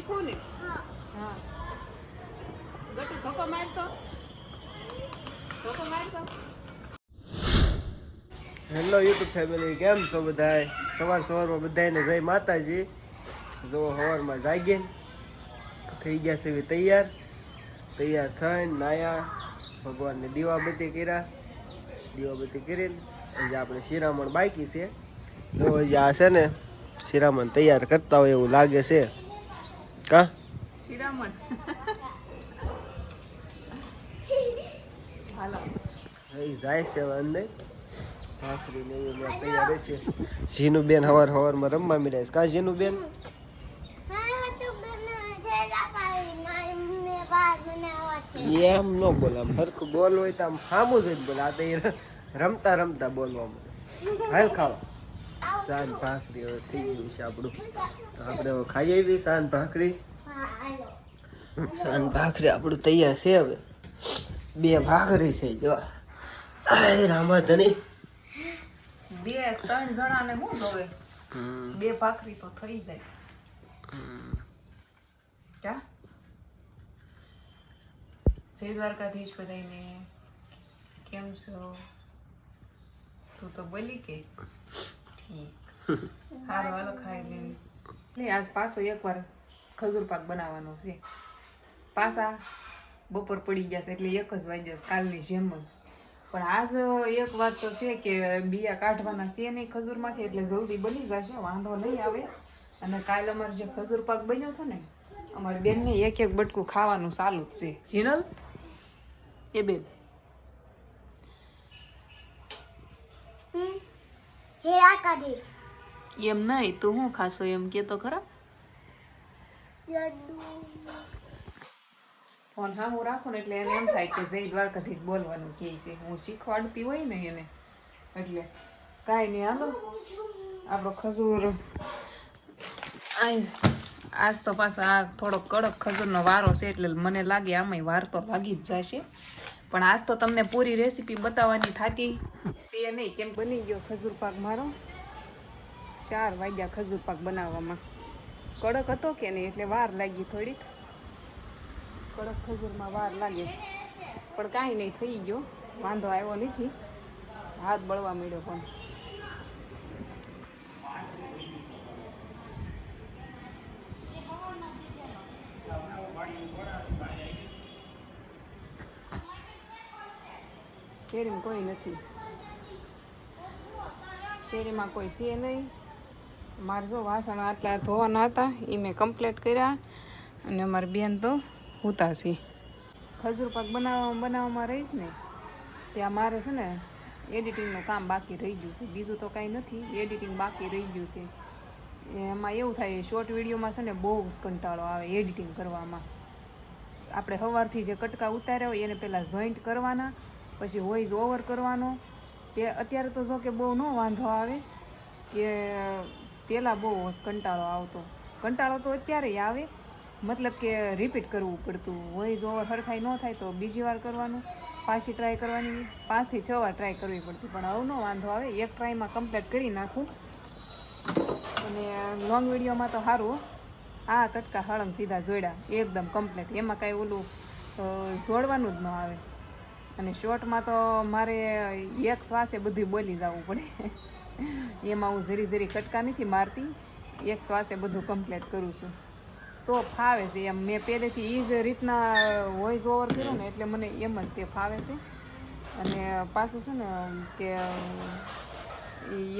શીખવું ને? હા. ગટુ ધોકો મારતો? ધોકો મારતો? હેલો યુટ્યુબ ફેમિલી કેમ છો બધાય? સવાર સવારમાં બધાને જય માતાજી. જો સવારમાં જાગીને થઈ ગયા છે તૈયાર. તૈયાર થઈને નાયા. ભગવાનને દીવાબત્તી કર્યા. દીવાબત્તી કરીને હજી આપણે શિરામણ બાકી છે. તો હજી આ છે ને શિરામણ તૈયાર કરતા હોય એવું લાગે છે. કા શિરામણ જાય છે અંદર ભાખરી ને એવું બધું તૈયાર રહેશે ઝીનું બેન હવાર હવારમાં રમવા મળ્યા છે. કા ઝીનું બેન એમ ન બોલ આમ હરખું બોલ હોય તો આમ સામું જ બોલે. આ તો રમતા રમતા બોલવા મળે હાલ ખાવા સાન ભાખરી હવે થઈ ગયું છે આપણું. તો આપણે હવે ખાઈ આવી સાન ભાખરી. સાન ભાખરી આપણું તૈયાર છે હવે. બે ભાખરી છે જો. આય રામા ધણી બે ત્રણ જણાને શું જોવે? બે ભાખરી તો થઈ જાય. કા જય દ્વારકાધીશ બધાને કેમ છો? તું તો બોલી કે. ઠીક. હારો હાલો, ખાઈ લેવી લે, આજ પાછો એકવાર ખજૂર પાક બનાવવાનો છે. પાસા બપોર પડી ગયા છે, એટલે એક જ વાગ્યા છે, કાલની જેમ જ. પણ આજ એક વાત તો છે કે બિયા કાઢવાના છે નહીં ખજૂરમાંથી, એટલે જલ્દી બની જશે, વાંધો નહીં આવે. અને કાલ અમારે જે ખજૂર પાક બન્યો હતો ને, અમારી બેનને એક એક બટકું ખાવાનું ચાલુ જ છે. જીનલ, એ બેન. એમ નહીં તું શું ખાશો એમ કે તો ખરા? ફોન હા હું રાખું ને એટલે એને એમ થાય કે જય જ બોલવાનું કહે છે. હું શીખવાડતી હોય ને એને એટલે કાંઈ નહીં હાલો. આપણો ખજૂર. આજ આજ તો પાછો આ થોડો કડક ખજૂરનો વારો છે એટલે મને લાગે આમાંય વાર તો લાગી જ જશે. પણ આજ તો તમને પૂરી રેસીપી બતાવવાની થતી છે નહીં. કેમ બની ગયો ખજૂર પાક મારો? ચાર વાગ્યા ખજૂર પાક બનાવવામાં. કડક હતો કે નહીં એટલે વાર લાગી થોડીક. કડક ખજૂરમાં વાર લાગે. પણ કાંઈ નહીં, થઈ ગયો. વાંધો આવ્યો નથી. હાથ બળવા મળ્યો પણ. શેરીમાં કોઈ નથી. શેરીમાં કોઈ છે નહીં. મારે જો વાસણ આટલા ધોવાના હતા એ મેં કમ્પ્લીટ કર્યા અને મારી બેન તો હોતા છે. ખજૂર પાક બનાવવા બનાવવામાં રહીશ ને, ત્યાં મારે છે ને એડિટિંગનું કામ બાકી રહી ગયું છે. બીજું તો કાંઈ નથી એડિટિંગ બાકી રહી ગયું છે. એમાં એવું થાય શોર્ટ વિડીયોમાં છે ને બહુ જ કંટાળો આવે એડિટિંગ કરવામાં. આપણે સવારથી જે કટકા ઉતાર્યા હોય, એને પહેલાં જોઈન્ટ કરવાના, પછી વોઇસ ઓવર કરવાનો. તે અત્યારે તો જો કે બહુ ન વાંધો આવે કે પહેલાં બહુ કંટાળો આવતો. કંટાળો તો અત્યારે આવે, મતલબ કે રિપીટ કરવું પડતું. વોઇસ ઓવર હરખાઈ ન થાય તો બીજી વાર કરવાનું, પાછી ટ્રાય કરવાની, પાંચથી છ વાર ટ્રાય કરવી પડતી. પણ આવું ન વાંધો આવે, એક ટ્રાયમાં કમ્પ્લીટ કરી નાખું. અને લોંગ વિડીયોમાં તો સારું આ કટકા હળંગ સીધા જોડ્યા, એકદમ કમ્પ્લીટ એમાં કાંઈ ઓલું જોડવાનું જ ન આવે. અને શોર્ટમાં તો મારે એક શ્વાસે બધું બોલી જવું પડે. એમાં હું ઝરી ઝરી કટકા નથી મારતી. એક શ્વાસે બધું કમ્પ્લીટ કરું છું. તો ફાવે છે એમ. મેં પહેલેથી એ જ રીતના વોઇસ ઓવર કર્યો ને એટલે મને એમ જ તે ફાવે છે. અને પાછું છે ને કે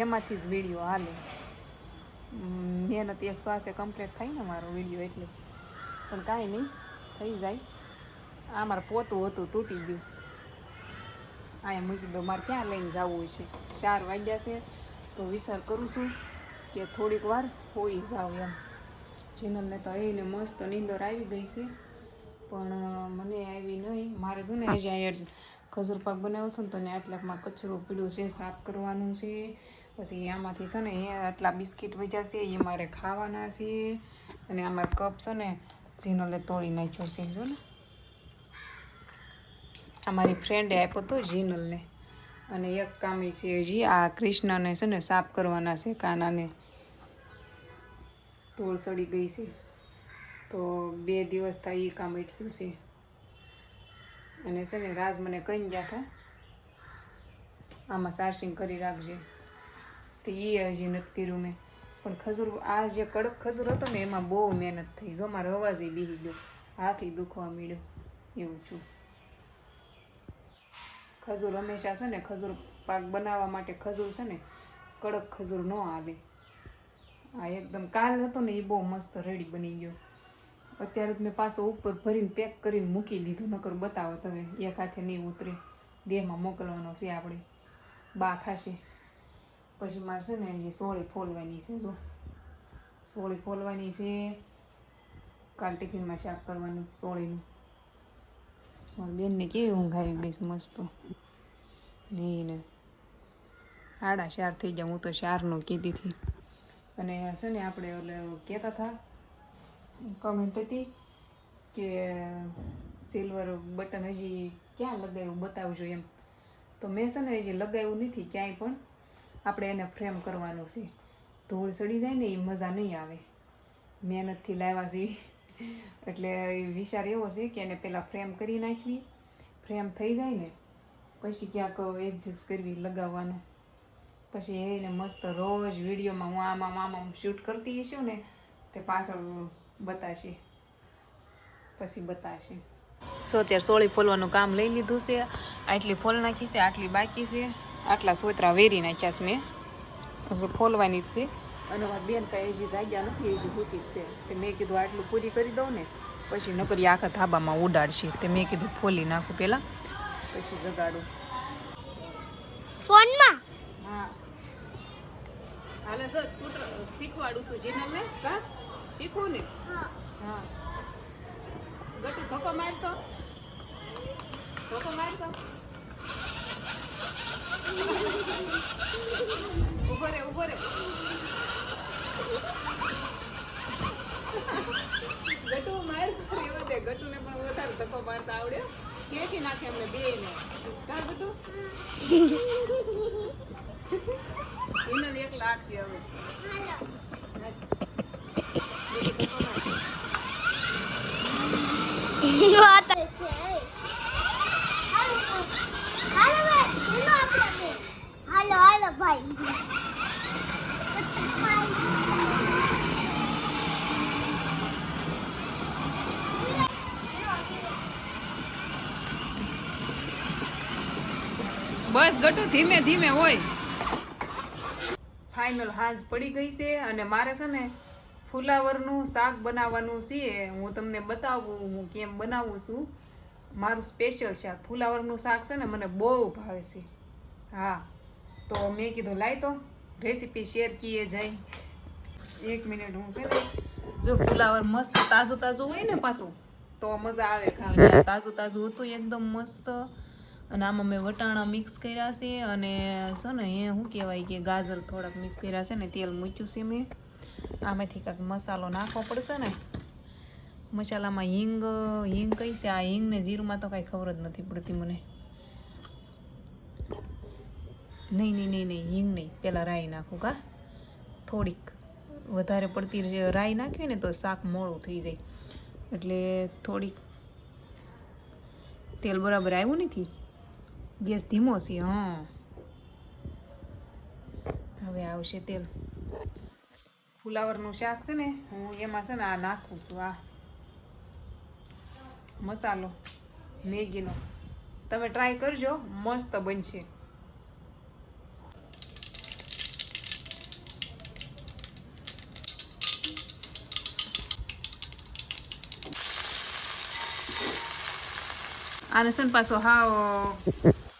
એમાંથી જ વીડિયો હાલે. મહેનત એક શ્વાસે કમ્પ્લીટ થાય ને મારો વીડિયો એટલે. પણ કાંઈ નહીં, થઈ જાય. આ મારે પોતું હતું, તૂટી ગયું છે. એમ મૂકી દો. મારે ક્યાં લઈને જવું છે ચાર વાગ્યા છે. તો વિચાર કરું છું કે થોડીક વાર હોઈ જાવ એમ. જીનલને તો એને મસ્ત નીંદર આવી ગઈ છે. પણ મને આવી નહીં મારે શું ને આજે અહીંયા ખજૂર પાક બનાવ્યો હતો ને તો ને આટલાકમાં કચરો પીડ્યો છે સાફ કરવાનું છે. પછી આમાંથી છે ને એ આટલા બિસ્કિટ વેચ્યા છે એ મારે ખાવાના છે. અને અમારે કપ છે ને જીનલે તોડી નાખ્યો છે જો ને. અમારી ફ્રેન્ડે આપ્યો હતો જીનલને અને એક કામ છે હજી. આ કૃષ્ણને છે ને સાફ કરવાના છે કાનાને. ધૂળ સડી ગઈ છે. તો બે દિવસ થાય એ કામ એટલું છે. અને છે ને રાજ મને કહી ગયા હતા આમાં સારસિંગ કરી રાખજે. તો એ હજી નથી કર્યું મેં. પણ ખજૂર, આ જે કડક ખજૂર હતો ને, એમાં બહુ મહેનત થઈ. જો મારો અવાજ એ બીહી ગયો. હાથી દુખવા મળ્યો એવું છું. ખજૂર હંમેશા છે ને, ખજૂર પાક બનાવવા માટે ખજૂર છે ને, કડક ખજૂર ન આવે આ એકદમ કાલ હતો ને, એ બહુ મસ્ત રેડી બની ગયો. અત્યારે મેં પાછો ઉપર ભરીને પેક કરીને મૂકી દીધું, નકર બતાવો તમે એક હાથે નહીં ઉતરે. દેહમાં મોકલવાનો છે આપણે. બા ખાશે. પછી મારે છે ને, જે સોળી ફોલવાની છે, જો. સોળી ફોલવાની છે. કાલ ટિફિનમાં શાક કરવાનું સોળીનું. મારી બેનને કેવી ઊંઘ આવી મસ્ત. ને સાડા ચાર થઈ ગયા. હું તો ચારનું કીધી હતી. અને છે ને આપણે ઓલે કહેતા હતા કમેન્ટ હતી કે સિલ્વર બટન હજી ક્યાં લગાવ્યું બતાવજો એમ. તો મેં છે ને હજી લગાવ્યું નથી ક્યાંય પણ. આપણે એને ફ્રેમ કરવાનું છે. ધૂળ સડી જાય ને એ મજા નહીં આવે. મહેનતથી લાવ્યા છે. એટલે વિચાર એવો છે કે એને પહેલાં ફ્રેમ કરી નાખવી. ફ્રેમ થઈ જાય ને પછી ક્યાંક એડજસ્ટ કરવી લગાવવાનું. પછી એને મસ્ત રોજ વિડીયોમાં હું આમાં આમાં શૂટ કરતી હશું ને તે પાછળ બતાશે. પછી બતાશે. સો અત્યારે સોળી ફોલવાનું કામ લઈ લીધું છે આટલી ફોલ નાખી છે આટલી બાકી છે આટલા સોતરા વેરી નાખ્યા છે મેં. ફોલવાની જ છે. અને મારી બેન કાંઈ હજી જાગ્યા નથી હજી ભૂતી જ છે. તે મેં કીધું આટલું પૂરી કરી દઉં ને પછી નકરી આખા ધાબામાં ઉડાડશે. તે મેં કીધું ફોલી નાખું પહેલાં. પછી જગાડું. ફોનમાં? હા. હાલે જો સ્કૂટર શીખવાડું છું જીનલને. કા? શીખવું ને? હા. ગટુ ધક્કો મારતો. ધક્કો મારતો. ઊભો રે ઊભો રે. ગટુ માર એવો દે ગટુને પણ વધારે ધક્કો મારતા આવડે. ખેંચી નાખે એમને બે ને કા બધું જીનલ એક લાખ છે હવે હાલો હાલો ભાઈ ગટુ ધીમે ધીમે હોય. ફાઇનલ હાંજ પડી ગઈ છે અને મારે છે ને ફુલાવરનું શાક બનાવવાનું છે. હું તમને બતાવું હું કેમ બનાવું છું. મારું સ્પેશિયલ શાક ફુલાવરનું શાક છે ને મને બહુ ભાવે છે. હા, તો મેં કીધું લાય તો રેસીપી શેર કીએ જાય એક મિનિટ હું છે ને જો ફુલાવર મસ્ત તાજું તાજું હોય ને પાછું, તો મજા આવે ખાવાની. તાજું તાજું હતું, એકદમ મસ્ત. અને આમાં મેં વટાણા મિક્સ કર્યા છે અને છે ને એ શું કહેવાય કે ગાજર થોડાક મિક્સ કર્યા છે ને તેલ મૂક્યું છે મેં. આમાંથી કાંઈક મસાલો નાખવો પડશે ને. મસાલામાં હિંગ હિંગ કઈ છે? આ હિંગ ને જીરુંમાં તો કાંઈ ખબર જ નથી પડતી મને. નહીં નહીં નહીં નહીં, હિંગ નહીં. પહેલાં રાઈ નાખું કા? થોડીક વધારે પડતી રાઈ નાખવી ને તો શાક મોળું થઈ જાય. એટલે થોડીક તેલ બરાબર આવ્યું નથી? ગેસ ધીમો છે હા હવે આવશે તેલ ફુલાવરનું શાક છે ને હું એમાં છે ને આ નાખું છું આ મસાલો મેગીનો તમે ટ્રાય કરજો મસ્ત બનશે આને છે પાછો હાવ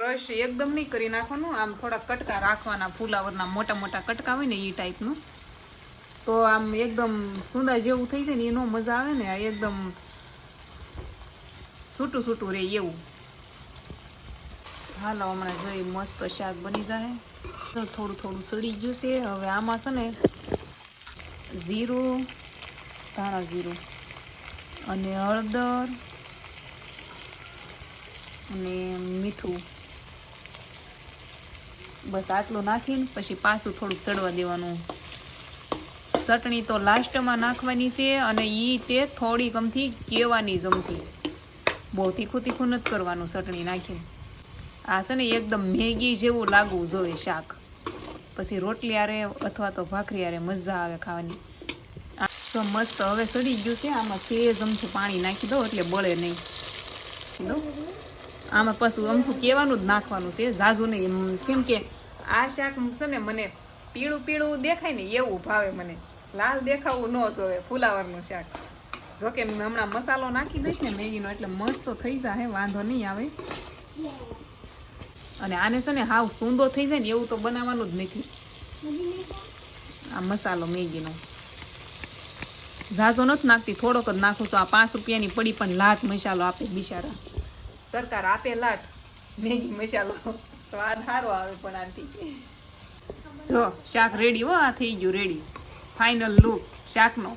ક્રશ એકદમ નહીં કરી નાખવાનું. આમ થોડા કટકા રાખવાના, ફુલાવરના મોટા મોટા કટકા હોય ને એ ટાઈપનું તો આમ એકદમ સુંદા જેવું થઈ જાય ને એનો મજા આવે ને, આ એકદમ સૂટું સૂટું રહે એવું. હાલો, હમણાં જોઈ મસ્ત શાક બની જાય તો થોડું થોડું સડી ગયું છે. હવે આમાં છે ને જીરું, ધાણા જીરું અને હળદર અને મીઠું. બસ આટલું નાખીને પછી પાછું થોડુંક સડવા દેવાનું. ચટણી તો લાસ્ટમાં નાખવાની છે અને ઈ તે થોડી ગમથી કેવાની જમતી બહુ તીખું તીખું નથી કરવાનું ચટણી નાખીને. આ છે ને એકદમ મેગી જેવું લાગવું જોઈએ શાક. પછી રોટલી આરે અથવા તો ભાખરી આરે મજા આવે ખાવાની. તો મસ્ત હવે સડી ગયું છે, આમાં સેજ અમથું પાણી નાખી દો એટલે બળે નહીં. દો આમાં પાછું અમથું કહેવાનું જ નાખવાનું છે. ઝાઝુ નહીં કેમ કે આ શાક છે ને મને પીળું પીળું દેખાય ને એવું ભાવે મને. લાલ દેખાવું ન જોવે ફુલાવરનું શાક. જોકે હમણાં મસાલો નાખી દઈશ ને મેગીનો એટલે મસ્ત થઈ જાય વાંધો નહીં આવે. અને આને છે ને હાવ સૂંદો થઈ જાય ને એવું તો બનાવવાનું જ નથી. આ મસાલો મેગીનો. ઝાઝો નથી નાખતી, થોડોક જ નાખું છું. આ પાંચ રૂપિયાની પડી પણ લાટ મસાલો આપે બિચારા. સરકાર આપે લાટ મેગી મસાલો. સ્વાદ સારો આવે પણ આથી જો શાક રેડી હો આ થઈ ગયું રેડી ફાઇનલ લુક શાકનો.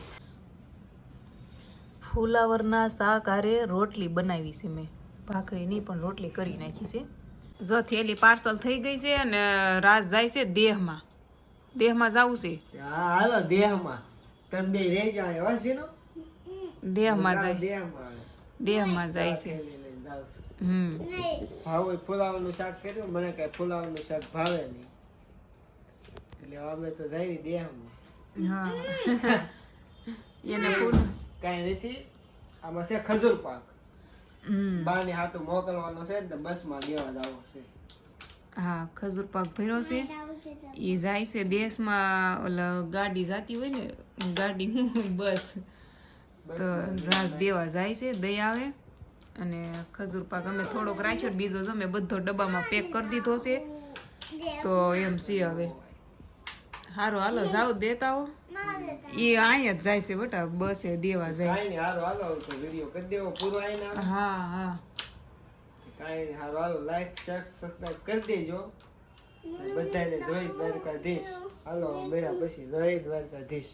ફુલાવરના શાક હારે રોટલી બનાવી છે મેં. ભાખરીની પણ રોટલી કરી નાખી છે. જો થેલી પાર્સલ થઈ ગઈ છે અને રાસ જાય છે દેહમાં. દેહમાં જવું છે? હાલો દેહમાં. તમે બે રહી જાય દેહમાં જાય. દેહમાં. જાય છે થેલી લઈને જાઉં છું. હમ ભાવે ફુલાવાનું શાક કર્યું મને કઈ ફુલાવાનું શાક ભાવે નહીં. એટલે અમે તો જઈ દેહમાં. હા. એને ફૂલ કાંઈ નથી આમાં છે ખજૂર પાક. હમ. બાને હાટું મોકલવાનો છે ને તો બસમાં દેવા જવો છે. હા ખજૂર પાક ભર્યો છે. એ જાય છે દેશમાં ઓલા ગાડી જાતી હોય ને ગાડી હું બસ. તો રાસ દેવા જાય છે દઈ આવે. અને ખજૂર પાક અમે થોડોક રાખ્યો બીજો અમે બધો ડબ્બામાં પેક કરી દીધો છે. તો એમ સી હવે. સારું હાલો જાવ દેતા હો. એ અહીંયા જ જાય છે બટા બસે દેવા જાય હારું છે હા હા. કાંઈ હારું હાલો લાઈક શેર સબસ્ક્રાઈબ કરી દેજો. બધાને જય દ્વારકાધીશ. હાલો મેળા પછી જય દ્વારકાધીશ.